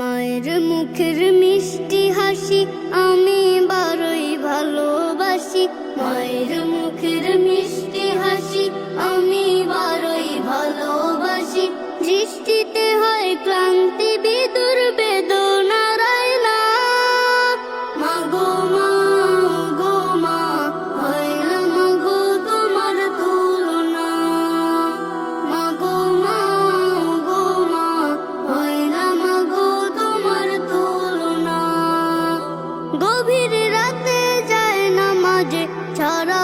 মায়ের মুখের মিষ্টি হাসি আমি বারই ভালোবাসি। মায়ের মুখের গভীর রাতে যায় না মাঝে ছাড়া